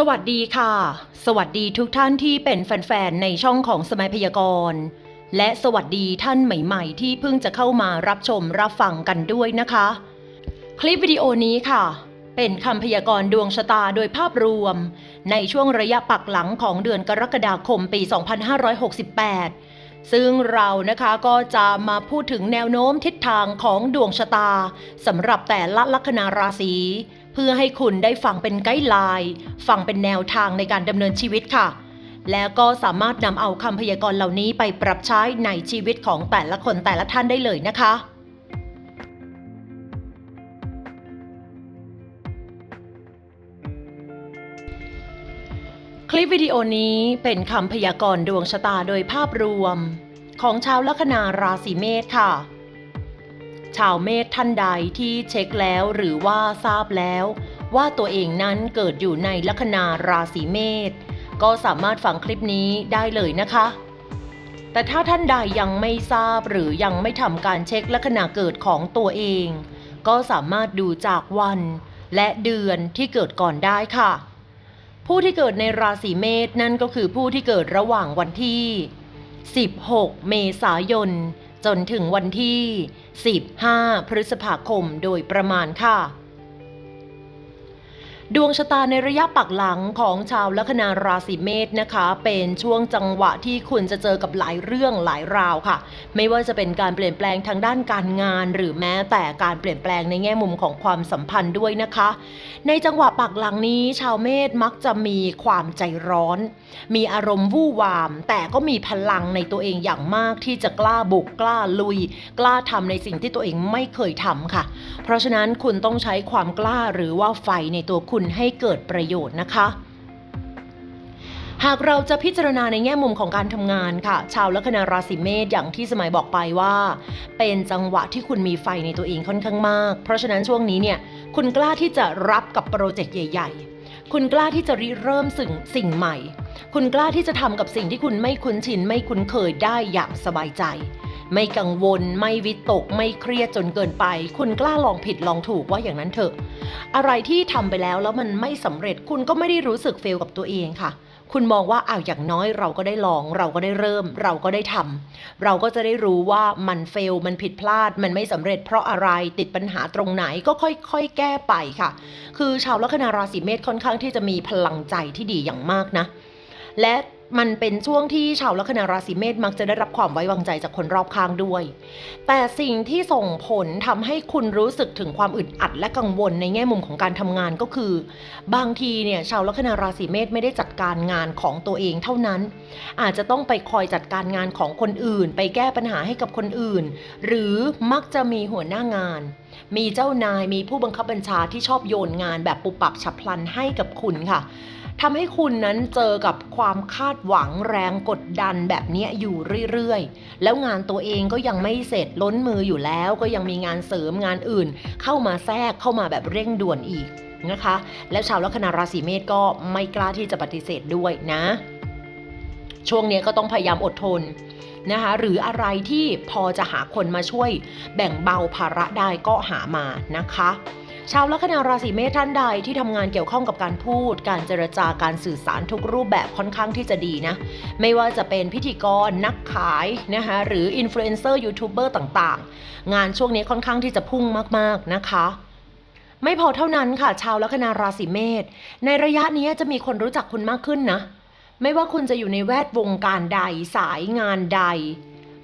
สวัสดีค่ะ สวัสดีทุกท่านที่เป็นแฟนๆ ในช่องของสมัยพยากรณ์ และสวัสดีท่านใหม่ๆ ที่เพิ่งจะเข้ามารับชมรับฟังกันด้วยนะคะ คลิปวิดีโอนี้ค่ะ เป็นคำพยากรณ์ดวงชะตาโดยภาพรวม ในช่วงระยะปักหลังของเดือนกรกฎาคมปี 2568 ซึ่งเรานะคะก็จะมาพูดถึงแนวโน้มทิศทางของดวงชะตาสำหรับแต่ละลัคนาราศี เพื่อให้คุณได้ฟังเป็นไกด์ไลน์ฟังเป็นแนวทางในการดำเนินชีวิตค่ะ แล้วก็สามารถนำเอาคำพยากรณ์เหล่านี้ไปปรับใช้ในชีวิตของแต่ละคนแต่ละท่านได้เลยนะคะคลิปวิดีโอนี้เป็นคำพยากรณ์ดวงชะตาโดยภาพรวม ของชาวลัคนาราศีเมษค่ะ ชาวเมษท่านใดที่เช็คแล้วหรือว่าทราบแล้ว ว่าตัวเองนั้นเกิดอยู่ในลัคนาราศีเมษก็สามารถฟังคลิปนี้ได้เลยนะคะ แต่ถ้าท่านใดยังไม่ทราบหรือยังไม่ทำการเช็คลัคนาเกิดของตัวเอง ก็สามารถดูจากวันและเดือนที่เกิดก่อนได้ค่ะ ผู้ที่เกิดในราศีเมษนั่นก็คือผู้ที่เกิดระหว่างวันที่ 16 เมษายน จนถึงวันที่ 15 พฤษภาคมโดยประมาณค่ะ ดวงชะตาในระยะปักหลังของชาวลัคนาราศีเมษนะคะ เป็นช่วงจังหวะที่คุณจะเจอกับหลายเรื่องหลายราวค่ะ ไม่ว่าจะเป็นการเปลี่ยนแปลงทางด้านการงาน หรือแม้แต่การเปลี่ยนแปลงในแง่มุมของความสัมพันธ์ด้วยนะคะ ในจังหวะปักหลังนี้ ชาวเมษมักจะมีความใจร้อน มีอารมณ์วู่วาม แต่ก็มีพลังในตัวเองอย่างมากที่จะกล้าบุกกล้าลุย กล้าทำในสิ่งที่ตัวเองไม่เคยทำค่ะ เพราะฉะนั้นคุณต้องใช้ความกล้าหรือว่าไฟในตัวคุณให้เกิดประโยชน์นะคะ หากเราจะพิจารณาในแง่มุมของการทำงานค่ะ ชาวลัคนาราศีเมษอย่างที่สมัยบอกไปว่า เป็นจังหวะที่คุณมีไฟในตัวเองค่อนข้างมาก เพราะฉะนั้นช่วงนี้เนี่ยคุณกล้าที่จะรับกับโปรเจกต์ใหญ่ ๆคุณกล้าที่จะริเริ่มสิ่งสิ่งใหม่ คุณกล้าที่จะทำกับสิ่งที่คุณไม่คุ้นชินไม่คุ้นเคยได้อย่างสบายใจ ไม่กังวล ไม่วิตก ไม่เครียดจนเกินไป คุณกล้าลองผิดลองถูกว่าอย่างนั้นเถอะ อะไรที่ทำไปแล้วแล้วมันไม่สำเร็จคุณก็ไม่ได้รู้สึกเฟลกับตัวเองค่ะ คุณมองว่าอ้าวอย่างน้อยเราก็ได้ลอง เราก็ได้เริ่ม เราก็ได้ทำเราก็จะได้รู้ว่ามันเฟลมันผิดพลาด มันไม่สำเร็จ เพราะอะไรติดปัญหาตรงไหนก็ค่อยๆแก้ไปค่ะ คือชาวลัคนาราศีเมษค่อนข้างที่จะมีพลังใจที่ดีอย่างมากนะ และ มันเป็นช่วงที่ชาวลัคนาราศีเมษมักจะได้รับความไว้วางใจจากคนรอบข้างด้วย แต่สิ่งที่ส่งผลทำให้คุณรู้สึกถึงความอึดอัดและกังวลในแง่มุมของการทำงานก็คือ บางทีเนี่ยชาวลัคนาราศีเมษไม่ได้จัดการงานของตัวเองเท่านั้น อาจจะต้องไปคอยจัดการงานของคนอื่น ไปแก้ปัญหาให้กับคนอื่น หรือมักจะมีหัวหน้างาน มีเจ้านายมีผู้บังคับบัญชาที่ชอบโยนงานแบบปุบปับฉับพลันให้กับคุณค่ะ ทำให้คุณนั้นเจอกับความคาดหวังแรงกดดันแบบนี้อยู่เรื่อยๆ แล้วงานตัวเองก็ยังไม่เสร็จล้นมืออยู่แล้วก็ยังมีงานเสริมงานอื่น เข้ามาแทรกเข้ามาแบบเร่งด่วนอีกนะคะ และชาวลัคนาราศีเมษก็ไม่กล้าที่จะปฏิเสธด้วยนะ ช่วงนี้ก็ต้องพยายามอดทนนะคะหรืออะไรที่พอจะหาคนมาช่วยแบ่งเบาภาระได้ก็หามานะคะ ชาวลัคนาราศีเมษท่านใดที่ทำงานเกี่ยวข้องกับการพูด การเจรจาการสื่อสารทุกรูปแบบค่อนข้างที่จะดีนะ ไม่ว่าจะเป็นพิธีกรนักขายนะคะหรืออินฟลูเอนเซอร์ยูทูบเบอร์ต่างๆ งานช่วงนี้ค่อนข้างที่จะพุ่งมากๆนะคะไม่พอเท่านั้นค่ะ ชาวลัคนาราศีเมษในระยะนี้จะมีคนรู้จักคุณมากขึ้นนะ ไม่ว่าคุณจะอยู่ในแวดวงการใดสายงานใด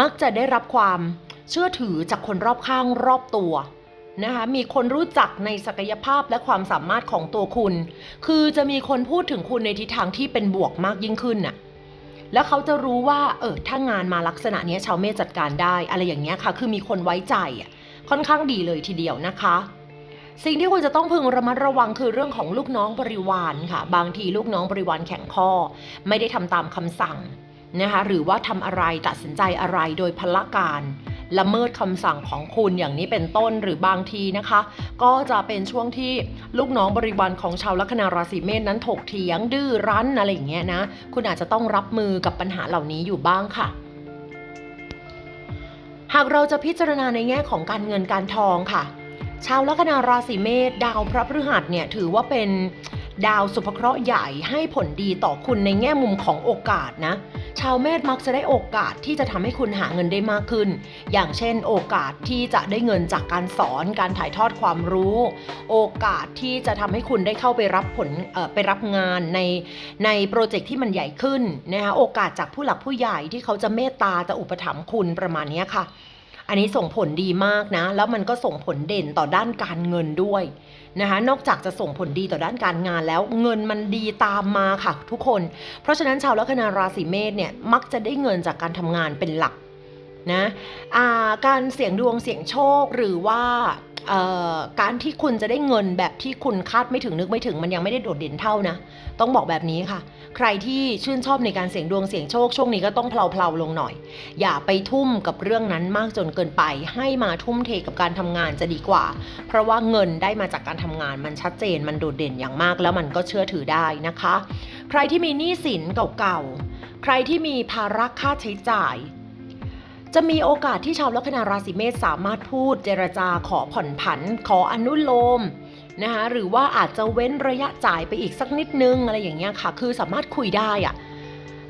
มักจะได้รับความเชื่อถือจากคนรอบข้างรอบตัว นะคะมีคนรู้จักในศักยภาพและความสามารถของตัวคุณ คือจะมีคนพูดถึงคุณในทิศทางที่เป็นบวกมากยิ่งขึ้นน่ะแล้วเขาจะรู้ว่าเออถ้างานมาลักษณะนี้ชาวเมษจัดการได้ อะไรอย่างเงี้ยค่ะ คือมีคนไว้ใจค่อนข้างดีเลยทีเดียวนะคะ สิ่งที่คุณจะต้องพึงระมัดระวังคือเรื่องของลูกน้องบริวารค่ะ บางทีลูกน้องบริวารแข็งข้อ ไม่ได้ทำตามคำสั่งนะคะหรือว่าทำอะไรตัดสินใจอะไรโดยพละการ ละเมิดคำสั่งของคุณอย่างนี้เป็นต้นหรือบางทีนะคะ ก็จะเป็นช่วงที่ลูกน้องบริวารของชาวลัคนาราศีเมษนั้นถกเถียงดื้อรั้นอะไรอย่างเงี้ยนะ คุณอาจจะต้องรับมือกับปัญหาเหล่านี้อยู่บ้างค่ะหากเราจะพิจารณาในแง่ของการเงินการทองค่ะ ชาวลัคนาราศีเมษดาวพระพฤหัสเนี่ยถือว่าเป็น ดาวสุภเคราะห์ใหญ่ให้ผลดีต่อคุณในแง่มุมของโอกาสนะ ชาวเมษมักจะได้โอกาสที่จะทำให้คุณหาเงินได้มากขึ้น อย่างเช่น โอกาสที่จะได้เงินจากการสอนการถ่ายทอดความรู้ โอกาสที่จะทำให้คุณได้เข้าไปรับผลไปรับงานในในโปรเจกต์ที่มันใหญ่ขึ้นนะคะโอกาสจากผู้หลักผู้ใหญ่ที่เขาจะเมตตาจะอุปถัมภ์คุณประมาณนี้ค่ะ อันนี้ส่งผลดีมากนะ แล้วมันก็ส่งผลเด่นต่อด้านการเงินด้วยนะคะนอกจากจะส่งผลดีต่อด้านการงานแล้วเงินมันดีตามมาค่ะทุกคน เพราะฉะนั้นชาวลัคนาราศีเมษเนี่ยมักจะได้เงินจากการทำงานเป็นหลักนะาการเสี่ยงดวงเสี่ยงโชคหรือว่า การที่คุณจะได้เงินแบบที่คุณคาดไม่ถึงนึกไม่ถึงมันยังไม่ได้โดดเด่นเท่านะ ต้องบอกแบบนี้ค่ะ ใครที่ชื่นชอบในการเสี่ยงดวงเสี่ยงโชคช่วงนี้ก็ต้องเพลาๆลงหน่อย อย่าไปทุ่มกับเรื่องนั้นมากจนเกินไป ให้มาทุ่มเทกับการทำงานจะดีกว่า เพราะว่าเงินได้มาจากการทำงานมันชัดเจนมันโดดเด่นอย่างมาก แล้วมันก็เชื่อถือได้นะคะ ใครที่มีหนี้สินเก่าๆใครที่มีภาระค่าใช้จ่าย จะมีโอกาสที่ชาวลัคนาราศีเมษสามารถพูดเจรจาขอผ่อนผัน ขออนุโลมนะคะหรือว่าอาจจะเว้นระยะจ่ายไปอีกสักนิดนึงอะไรอย่างเงี้ยค่ะ คือสามารถคุยได้อะ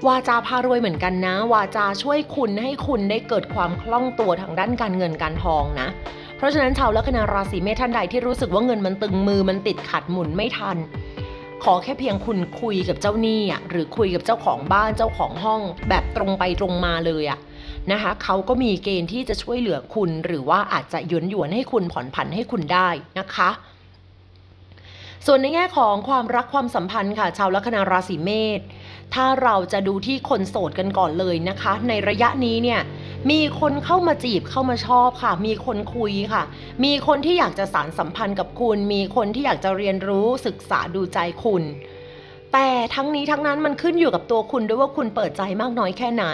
วาจาพารวยเหมือนกันนะ วาจาช่วยคุณให้คุณได้เกิดความคล่องตัวทางด้านการเงินการทองนะ เพราะฉะนั้นชาวลัคนาราศีเมษท่านใดที่รู้สึกว่าเงินมันตึงมือมันติดขัดหมุนไม่ทัน ขอแค่เพียงคุณคุยกับเจ้าหนี้อะหรือคุยกับเจ้าของบ้านเจ้าของห้อง แบบตรงไปตรงมาเลยอะ นะคะเขาก็มีเกณฑ์ที่จะช่วยเหลือคุณ หรือว่าอาจจะหยวนหยวนให้คุณผ่อนผันให้คุณได้นะคะส่วนในแง่ของความรักความสัมพันธ์ค่ะ ชาวลัคนาราศีเมษถ้าเราจะดูที่คนโสดกันก่อนเลยนะคะ ในระยะนี้เนี่ยมีคนเข้ามาจีบเข้ามาชอบค่ะ มีคนคุยค่ะ มีคนที่อยากจะสารสัมพันธ์กับคุณ มีคนที่อยากจะเรียนรู้ศึกษาดูใจคุณ แต่ทั้งนี้ทั้งนั้นมันขึ้นอยู่กับตัวคุณด้วยว่าคุณเปิดใจมากน้อยแค่ไหน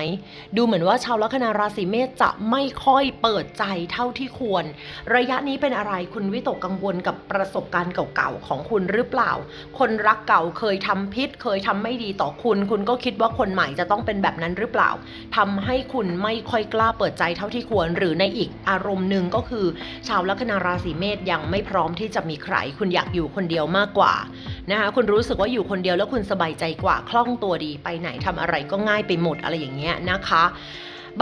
ดูเหมือนว่าชาวลัคนาราศีเมษจะไม่ค่อยเปิดใจเท่าที่ควร ระยะนี้เป็นอะไรคุณวิตกกังวลกับประสบการณ์เก่าๆของคุณหรือเปล่า คนรักเก่าเคยทำพิษ เคยทำไม่ดีต่อคุณ คุณก็คิดว่าคนใหม่จะต้องเป็นแบบนั้นหรือเปล่าทำให้คุณไม่ค่อยกล้าเปิดใจเท่าที่ควร หรือในอีกอารมณ์หนึ่งก็คือ ชาวลัคนาราศีเมษยังไม่พร้อมที่จะมีใคร คุณอยากอยู่คนเดียวมากกว่านะคะคุณรู้สึกว่าอยู่คนเดียวแล้วคุณสบายใจกว่าคล่องตัวดีไปไหนทำอะไรก็ง่ายไปหมดอะไรอย่างเงี้ยนะคะ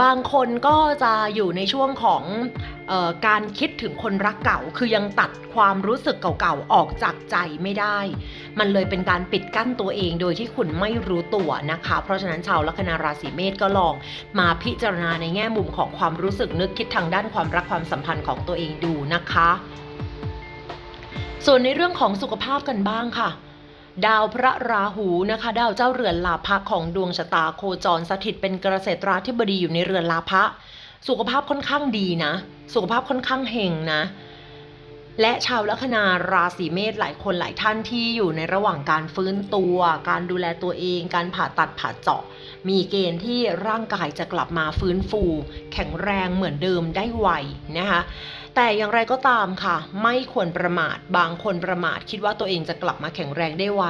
บางคนก็จะอยู่ในช่วงของออการคิดถึงคนรักเก่า คือยังตัดความรู้สึกเก่าๆออกจากใจไม่ได้ มันเลยเป็นการปิดกั้นตัวเองโดยที่คุณไม่รู้ตัวนะคะ เพราะฉะนั้นชาวลัคนาราศีเมษก็ลองมาพิจารณาในแง่มุมของความรู้สึกนึกคิดทางด้านความรักความสัมพันธ์ของตัวเองดูนะคะ ส่วนในเรื่องของสุขภาพกันบ้างค่ะ ดาวพระราหูนะคะ ดาวเจ้าเรือนลาภะของดวงชะตาโคจรสถิตเป็นเกษตราธิบดีอยู่ในเรือนลาภะสุขภาพค่อนข้างดีนะ สุขภาพค่อนข้างเฮงนะ และชาวลัคนาราศีเมษหลายคนหลายท่านที่อยู่ในระหว่างการฟื้นตัว การดูแลตัวเอง การผ่าตัดผ่าเจาะ มีเกณฑ์ที่ร่างกายจะกลับมาฟื้นฟู แข็งแรงเหมือนเดิมได้ไวนะคะ แต่อย่างไรก็ตามค่ะ ไม่ควรประมาทบางคนประมาทคิดว่าตัวเองจะกลับมาแข็งแรงได้ไว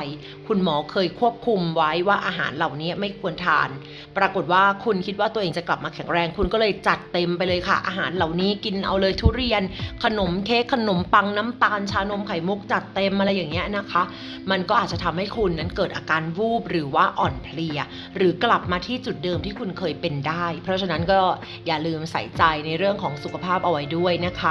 คุณหมอเคยควบคุมไว้ว่าอาหารเหล่านี้ไม่ควรทาน ปรากฏว่าคุณคิดว่าตัวเองจะกลับมาแข็งแรง คุณก็เลยจัดเต็มไปเลยค่ะ อาหารเหล่านี้กินเอาเลยทุเรียน ขนมเค้กขนมปังน้ำตาลชานมไข่มุกจัดเต็มอะไรอย่างเงี้ยนะคะ มันก็อาจจะทำให้คุณนั้นเกิดอาการวูบหรือว่าอ่อนเพลีย หรือกลับมาที่จุดเดิมที่คุณเคยเป็นได้ เพราะฉะนั้นก็อย่าลืมใส่ใจในเรื่องของสุขภาพเอาไว้ด้วยนะคะ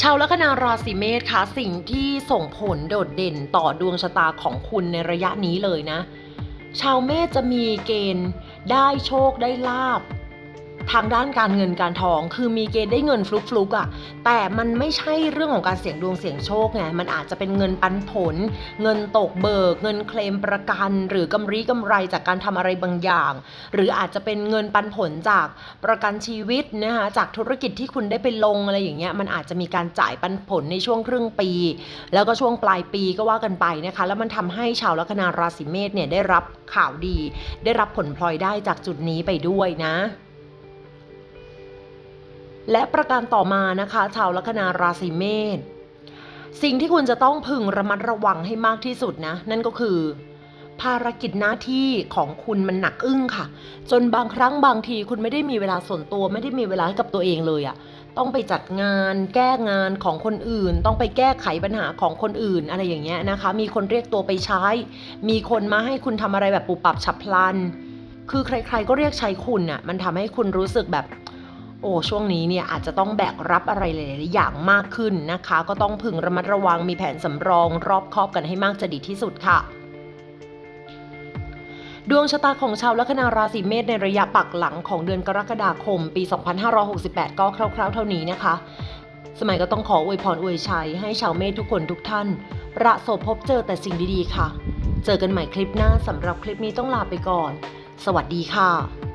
ชาวลัคนาราศีเมษคะสิ่งที่ส่งผลโดดเด่นต่อดวงชะตาของคุณในระยะนี้เลยนะ ชาวเมษจะมีเกณฑ์ได้โชคได้ลาบ ทางด้านการเงินการทอง คือมีเกณฑ์ได้เงินฟลุกฟลุกๆอะแต่มันไม่ใช่เรื่องของการเสี่ยงดวงเสี่ยงโชคไงมันอาจจะเป็นเงินปันผล เงินตกเบิก เงินเคลมประกัน หรือกำไรกำไรจากการทำอะไรบางอย่าง หรืออาจจะเป็นเงินปันผลจากประกันชีวิตนะคะจากธุรกิจที่คุณได้ไปลงอะไรอย่างเงี้ยมันอาจจะมีการจ่ายปันผลในช่วงครึ่งปี แล้วก็ช่วงปลายปีก็ว่ากันไปนะคะ แล้วมันทำให้ชาวลัคนาราศีเมษเนี่ยได้รับข่าวดี ได้รับผลพลอยได้จากจุดนี้ไปด้วยนะ และประการต่อมานะคะ ชาวลัคนาราศีเมษสิ่งที่คุณจะต้องพึงระมัดระวังให้มากที่สุดนะ นั่นก็คือ ภารกิจหน้าที่ของคุณมันหนักอึ้งค่ะ จนบางครั้งบางทีคุณไม่ได้มีเวลาส่วนตัว ไม่ได้มีเวลาให้กับตัวเองเลยอะต้องไปจัดงานแก้งานของคนอื่น ต้องไปแก้ไขปัญหาของคนอื่นอะไรอย่างเงี้ยนะคะ มีคนเรียกตัวไปใช้ มีคนมาให้คุณทำอะไรแบบปุบปับฉับพลัน คือใครๆก็เรียกใช้คุณน่ะมันทำให้คุณรู้สึกแบบ โอ้ช่วงนี้เนี่ยอาจจะต้องแบกรับอะไรหลายๆอย่างมากขึ้นนะคะ ก็ต้องพึงระมัดระวังมีแผนสำรอง รอบคอบกันให้มากจะดีที่สุดค่ะดวงชะตาของชาวลัคนาราศีเมษในระยะปักหลังของเดือนกรกฎาคม ปี 2568 ก็คร่าวๆ เท่านี้นะคะ สมัยก็ต้องขออวยพรอวยชัยให้ชาวเมษทุกคนทุกท่าน ประสบพบเจอแต่สิ่งดีๆ ค่ะ เจอกันใหม่คลิปหน้าสำหรับคลิปนี้ต้องลาไปก่อน สวัสดีค่ะ